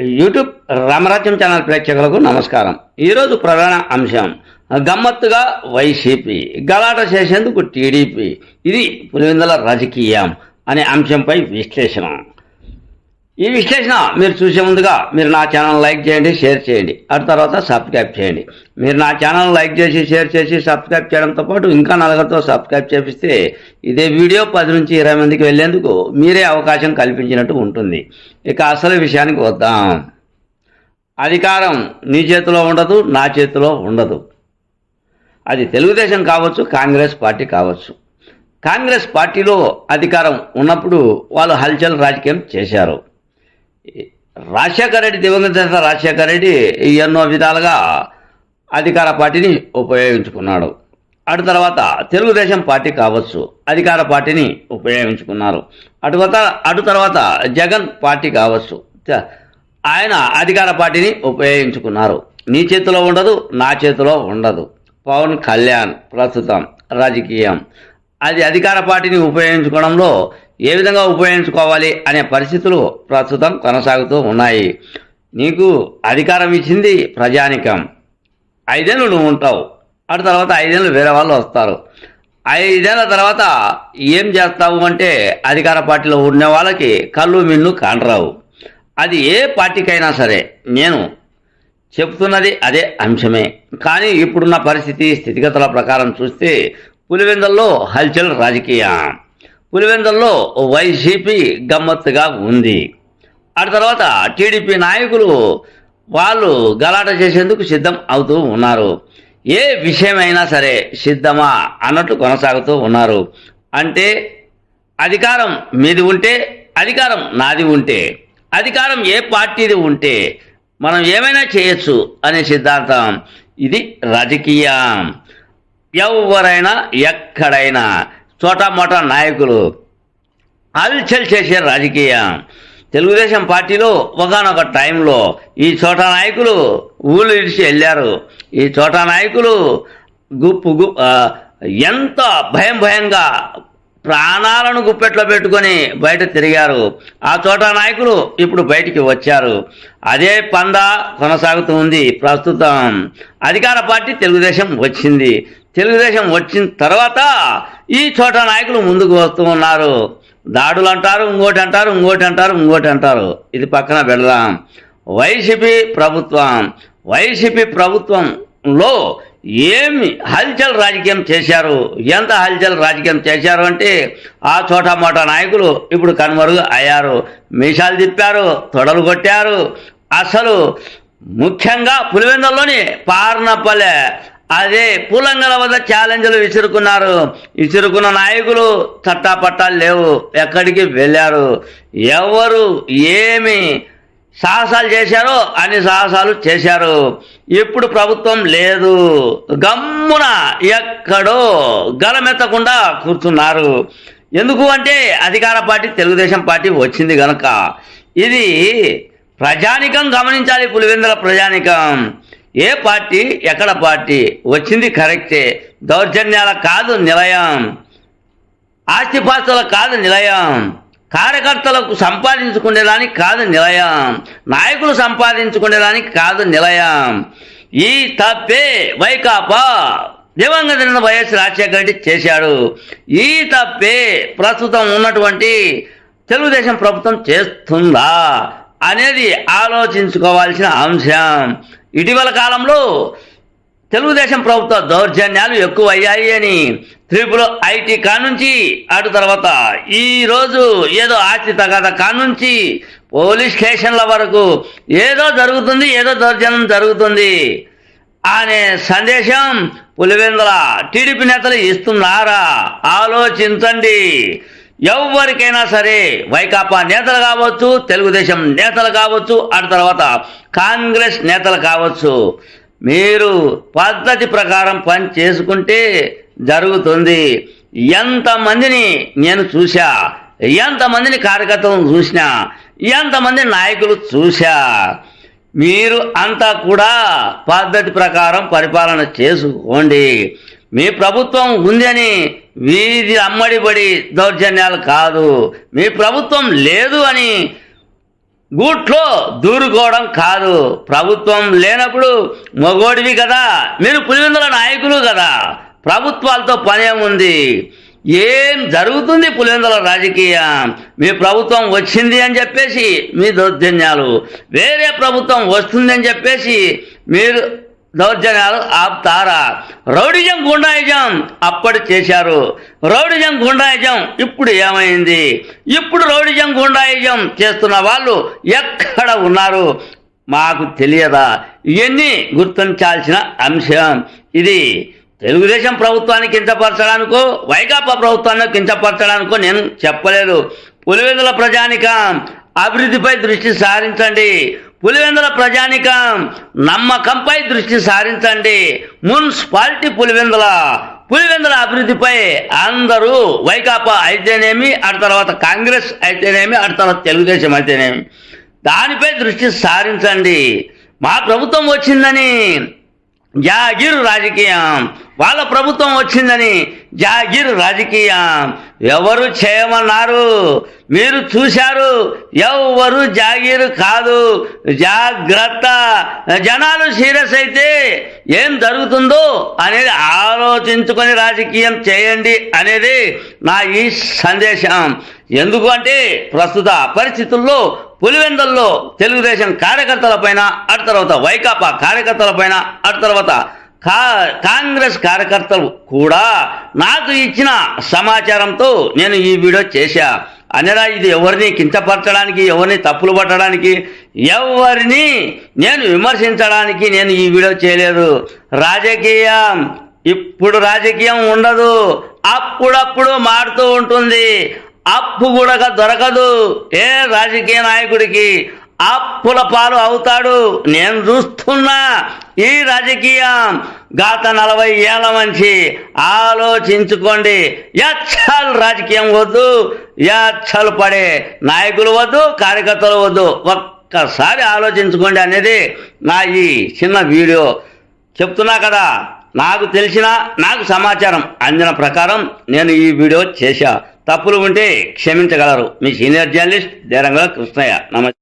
YouTube రామరాజ్యం channel ప్రేక్షకులకు నమస్కారం. ఈరోజు ప్రధాన అంశం గమ్మత్తుగా వైసీపీ గలాట చేసేందుకు టీడీపీ ఇది పులివెందుల రాజకీయం అనే అంశంపై విశ్లేషణ. ఈ విశ్లేషణ మీరు చూసే ముందుగా మీరు నా ఛానల్ లైక్ చేయండి షేర్ చేయండి. ఆ తర్వాత సబ్స్క్రైబ్ చేయండి. మీరు నా ఛానల్ లైక్ చేసి షేర్ చేసి సబ్స్క్రైబ్ చేయడంతో పాటు ఇంకా నలుగురితో సబ్స్క్రైబ్ చేపిస్తే ఇదే వీడియో పది నుంచి ఇరవై మందికి వెళ్ళేందుకు మీరే అవకాశం కల్పించినట్టు ఉంటుంది. ఇక అసలు విషయానికి వద్దాం. అధికారం నీ చేతిలో ఉండదు నా చేతిలో ఉండదు. అది తెలుగుదేశం కావచ్చు కాంగ్రెస్ పార్టీ కావచ్చు. కాంగ్రెస్ పార్టీలో అధికారం ఉన్నప్పుడు వాళ్ళు హల్చల్ రాజకీయం చేశారు. రాజశేఖర రెడ్డి దివంగత రాజశేఖర రెడ్డి ఎన్నో విధాలుగా అధికార పార్టీని ఉపయోగించుకున్నాడు. అటు తర్వాత తెలుగుదేశం పార్టీ కావచ్చు అధికార పార్టీని ఉపయోగించుకున్నారు. అటు అటు తర్వాత జగన్ పార్టీ కావచ్చు ఆయన అధికార పార్టీని ఉపయోగించుకున్నారు. నీ చేతిలో ఉండదు నా చేతిలో ఉండదు. పవన్ కళ్యాణ్ ప్రస్తుతం రాజకీయం. అది అధికార పార్టీని ఉపయోగించుకోవడంలో ఏ విధంగా ఉపయోగించుకోవాలి అనే పరిస్థితులు ప్రస్తుతం కొనసాగుతూ ఉన్నాయి. నీకు అధికారం ఇచ్చింది ప్రజానికం. ఐదేళ్ళు నువ్వు ఉంటావు. అటు తర్వాత ఐదేళ్ళు వేరే వాళ్ళు వస్తారు. ఐదేళ్ళ తర్వాత ఏం చేస్తావు అంటే అధికార పార్టీలో ఉన్న వాళ్ళకి కళ్ళు మిన్ను కానరావు. అది ఏ పార్టీకైనా సరే నేను చెప్తున్నది అదే అంశమే. కానీ ఇప్పుడున్న పరిస్థితి స్థితిగతుల ప్రకారం చూస్తే పులివెందల్లో హల్చల్ రాజకీయం. పులివెందల్లో వైసీపీ గమ్మత్తుగా ఉంది. ఆ తర్వాత టీడీపీ నాయకులు వాళ్ళు గలాట చేసేందుకు సిద్ధం అవుతూ ఉన్నారు. ఏ విషయమైనా సరే సిద్ధమా అన్నట్టు కొనసాగుతూ ఉన్నారు. అంటే అధికారం మీది ఉంటే అధికారం నాది ఉంటే అధికారం ఏ పార్టీది ఉంటే మనం ఏమైనా చేయొచ్చు అనే సిద్ధాంతం. ఇది రాజకీయం. ఎవరైనా ఎక్కడైనా చోటామోటా నాయకులు. అల్చల్ చేసే రాజకీయం. తెలుగుదేశం పార్టీలో ఒకనొక టైంలో ఈ చోటా నాయకులు ఊళ్ళు ఇడిచి వెళ్ళారు. ఈ చోటా నాయకులు గుప్పు గు ఎంత భయం భయంగా ప్రాణాలను గుప్పెట్లో పెట్టుకొని బయట తిరిగారు. ఆ చోట నాయకులు ఇప్పుడు బయటికి వచ్చారు. అదే పంద కొనసాగుతూ ఉంది ప్రస్తుతం. అధికార పార్టీ తెలుగుదేశం వచ్చింది. తెలుగుదేశం వచ్చిన తర్వాత ఈ చోట నాయకులు ముందుకు వస్తూ ఉన్నారు. దాడులు అంటారు ఇంకోటి అంటారు ఇంకోటి అంటారు ఇంకోటి అంటారు ఇది పక్కన పెడదాం. వైసీపీ ప్రభుత్వం వైసీపీ ప్రభుత్వంలో ఏమి హల్చల్ రాజకీయం చేశారు? ఎంత హల్చల్ రాజకీయం చేశారు అంటే ఆ చోట మోట నాయకులు ఇప్పుడు కనుమరుగు అయ్యారు. మీసాలు తిప్పారు తొడలు కొట్టారు. అసలు ముఖ్యంగా పులివెందుల్లోని పార్నపల్లె అదే పూలంగల వద్ద ఛాలెంజ్లు విసురుకున్నారు. విసురుకున్న నాయకులు చట్టాపట్టాలు లేవు. ఎక్కడికి వెళ్ళారు? ఎవరు ఏమి సాహసాలు చేశారో అన్ని సాహసాలు చేశారు. ఇప్పుడు ప్రభుత్వం లేదు. గమ్మున ఎక్కడో గలమెత్తకుండా కూర్చున్నారు. ఎందుకు అంటే అధికార పార్టీ తెలుగుదేశం పార్టీ వచ్చింది గనక. ఇది ప్రజానికం గమనించాలి పులివెందుల ప్రజానికం. ఏ పార్టీ ఎక్కడ పార్టీ వచ్చింది కరెక్టే దౌర్జన్యాల కాదు నిలయం. ఆస్తిపాస్తుల కాదు నిలయం. కార్యకర్తలకు సంపాదించుకునేదానికి కాదు నిలయం. నాయకులు సంపాదించుకునేదానికి కాదు నిలయం. ఈ తప్పే వైకాపా. దివంగత వైఎస్ రాజశేఖర రెడ్డి చేశాడు. ఈ తప్పే ప్రస్తుతం ఉన్నటువంటి తెలుగుదేశం ప్రభుత్వం చేస్తుందా అనేది ఆలోచించుకోవాల్సిన అంశం. ఇటీవల కాలంలో తెలుగుదేశం ప్రభుత్వ దౌర్జన్యాలు ఎక్కువ అయ్యాయి అని త్రిపుర ఐటీ కానుంచి అటు తర్వాత ఈ రోజు ఏదో ఆస్తి తగాద కానుంచి పోలీస్ స్టేషన్ల వరకు ఏదో జరుగుతుంది ఏదో దౌర్జన్యం జరుగుతుంది అనే సందేశం పులివెందుల టీడీపీ నేతలు ఇస్తున్నారా? ఆలోచించండి. ఎవరికైనా సరే వైకాపా నేతలు కావచ్చు తెలుగుదేశం నేతలు కావచ్చు ఆ తర్వాత కాంగ్రెస్ నేతలు కావచ్చు మీరు పద్ధతి ప్రకారం పని చేసుకుంటే జరుగుతుంది. ఎంతమందిని నేను చూశా ఎంతమందిని కార్యకర్తలను చూసినా ఎంతమంది నాయకులు చూశా మీరు అంతా కూడా పద్ధతి ప్రకారం పరిపాలన చేసుకోండి. మీ ప్రభుత్వం ఉందని వీధి అమ్మడిబడి దౌర్జన్యాలు కాదు. మీ ప్రభుత్వం లేదు అని గూట్లో దూరుకోవడం కాదు. ప్రభుత్వం లేనప్పుడు మగోడివి కదా మీరు పులివెందుల నాయకులు కదా. ప్రభుత్వాలతో పనేముంది ఏం జరుగుతుంది పులివెందుల రాజకీయం? మీ ప్రభుత్వం వచ్చింది అని చెప్పేసి మీ దౌర్జన్యాలు. వేరే ప్రభుత్వం వస్తుంది అని చెప్పేసి మీరు దౌర్జన్యాలు ఆపుతారా? రౌడిజం గుండాయిజం అప్పటి చేశారు. రౌడిజం గుండాయిజం ఇప్పుడు ఏమైంది? ఇప్పుడు రౌడిజం గుండాయిజం చేస్తున్న వాళ్ళు ఎక్కడ ఉన్నారు? మాకు తెలియదా? ఇవన్నీ గుర్తించాల్సిన అంశం ఇది. తెలుగుదేశం ప్రభుత్వాన్ని కించపరచడానికో వైకాపా ప్రభుత్వాన్ని కించపరచడానికో నేను చెప్పలేదు. పులివెందుల ప్రజానికం అభివృద్ధిపై దృష్టి సారించండి. పులివెందుల ప్రజానికం నమ్మకంపై దృష్టి సారించండి. మున్సిపాలిటీ పులివెందుల పులివెందుల అభివృద్ధిపై అందరూ వైకాపా అయితేనేమి ఆ తర్వాత కాంగ్రెస్ అయితేనేమి ఆ తర్వాత తెలుగుదేశం అయితేనేమి. దానిపై దృష్టి సారించండి. మా ప్రభుత్వం వచ్చిందని జాగీరు రాజకీయం. వాళ్ళ ప్రభుత్వం వచ్చిందని జాగీర్ రాజకీయం. ఎవరు చేయమన్నారు? మీరు చూశారు ఎవరు జాగీరు కాదు. జాగ్రత్త. జనాలు సీరియస్ అయితే ఏం జరుగుతుందో అనేది ఆలోచించుకొని రాజకీయం చేయండి అనేది నా ఈ సందేశం. ఎందుకు అంటే ప్రస్తుత పరిస్థితుల్లో పులివెందల్లో తెలుగుదేశం కార్యకర్తల పైన అటు తర్వాత వైకాపా కార్యకర్తల పైన అటు తర్వాత కా కాంగ్రెస్ కార్యకర్తలు కూడా నాకు ఇచ్చిన సమాచారంతో నేను ఈ వీడియో చేశా. అనగా ఇది ఎవరిని కించపరచడానికి ఎవరిని తప్పులు పట్టడానికి ఎవరిని నేను విమర్శించడానికి నేను ఈ వీడియో చేయలేదు. రాజకీయం ఇప్పుడు రాజకీయం ఉండదు. అప్పుడప్పుడు మారుతూ ఉంటుంది. అప్పు కూడా దొరకదు ఏ రాజకీయ నాయకుడికి. అప్పుల పాలు అవుతాడు. నేను చూస్తున్నా ఈ రాజకీయం. గత నలభై ఏళ్ళ మంచి ఆలోచించుకోండి. యచ్చలు రాజకీయం వద్దు యచ్చలు పడే నాయకులు వద్దు కార్యకర్తలు వద్దు. ఒక్కసారి ఆలోచించుకోండి అనేది నా ఈ చిన్న వీడియో. చెప్తున్నా కదా నాకు తెలిసిన నాకు సమాచారం అందిన ప్రకారం నేను ఈ వీడియో చేశా. తప్పులు ఉంటే క్షమించగలరు. మీ సీనియర్ జర్నలిస్ట్ దేరంగల కృష్ణయ్య. నమస్తే